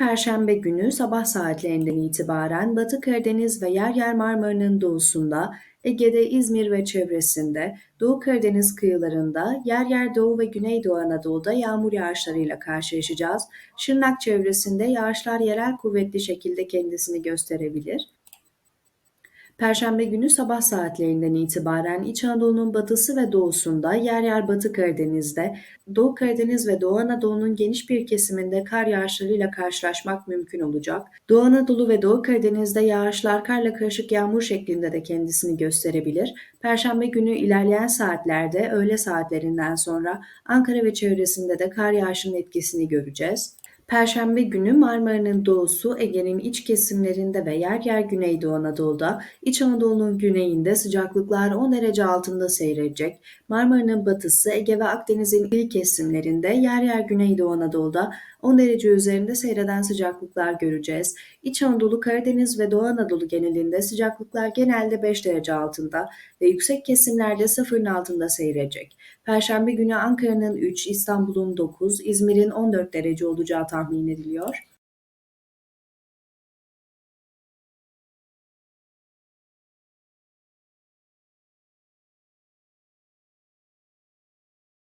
Perşembe günü sabah saatlerinden itibaren Batı Karadeniz ve yer yer Marmara'nın doğusunda, Ege'de, İzmir ve çevresinde, Doğu Karadeniz kıyılarında, yer yer Doğu ve Güneydoğu Anadolu'da yağmur yağışlarıyla karşılaşacağız. Şırnak çevresinde yağışlar yerel kuvvetli şekilde kendisini gösterebilir. Perşembe günü sabah saatlerinden itibaren İç Anadolu'nun batısı ve doğusunda, yer yer Batı Karadeniz'de, Doğu Karadeniz ve Doğu Anadolu'nun geniş bir kesiminde kar yağışlarıyla karşılaşmak mümkün olacak. Doğu Anadolu ve Doğu Karadeniz'de yağışlar karla karışık yağmur şeklinde de kendisini gösterebilir. Perşembe günü ilerleyen saatlerde öğle saatlerinden sonra Ankara ve çevresinde de kar yağışının etkisini göreceğiz. Perşembe günü Marmara'nın doğusu, Ege'nin iç kesimlerinde ve yer yer Güneydoğu Anadolu'da, İç Anadolu'nun güneyinde sıcaklıklar 10 derece altında seyredecek. Marmara'nın batısı, Ege ve Akdeniz'in ilk kesimlerinde, yer yer Güneydoğu Anadolu'da 10 derece üzerinde seyreden sıcaklıklar göreceğiz. İç Anadolu, Karadeniz ve Doğu Anadolu genelinde sıcaklıklar genelde 5 derece altında ve yüksek kesimlerde sıfırın altında seyredecek. Perşembe günü Ankara'nın 3, İstanbul'un 9, İzmir'in 14 derece olacağı tahmin ediliyor.